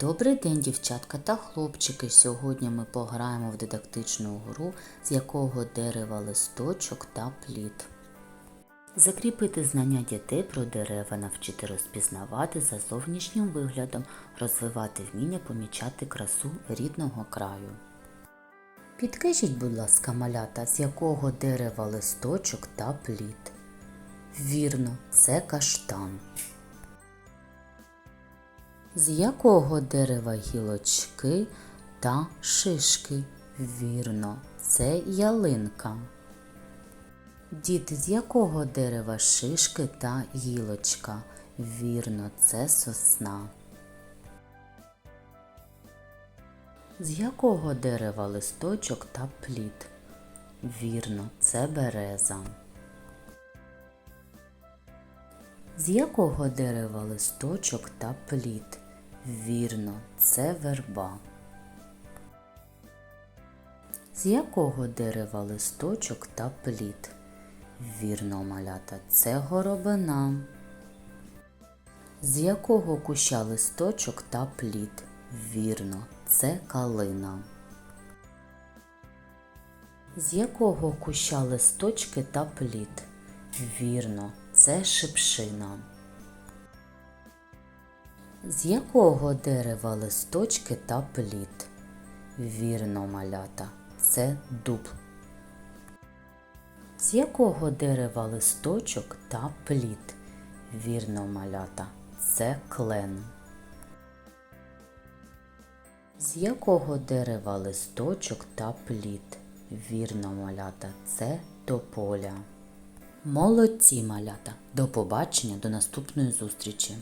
Добрий день, дівчатка та хлопчики. Сьогодні ми пограємо в дидактичну гру, з якого дерева листочок та плід. Закріпити знання дітей про дерева, навчити розпізнавати за зовнішнім виглядом, розвивати вміння помічати красу рідного краю. Підкажіть, будь ласка, малята, з якого дерева листочок та плід? Вірно, це каштан. З якого дерева гілочки та шишки? Вірно, це ялинка. Діти, з якого дерева шишки та гілочка? Вірно, це сосна. З якого дерева листочок та плід? Вірно, це береза. З якого дерева листочок та плід? Вірно, це верба. З якого дерева листочок та плід? Вірно, малята, це горобина. З якого куща листочок та плід? Вірно, це калина. З якого куща листочки та плід? Вірно, це шипшина. З якого дерева листочки та плід? Вірно, малята, це дуб. З якого дерева листочок та плід? Вірно, малята, це клен. З якого дерева листочок та плід? Вірно, малята, це тополя. Молодці, малята! До побачення, до наступної зустрічі!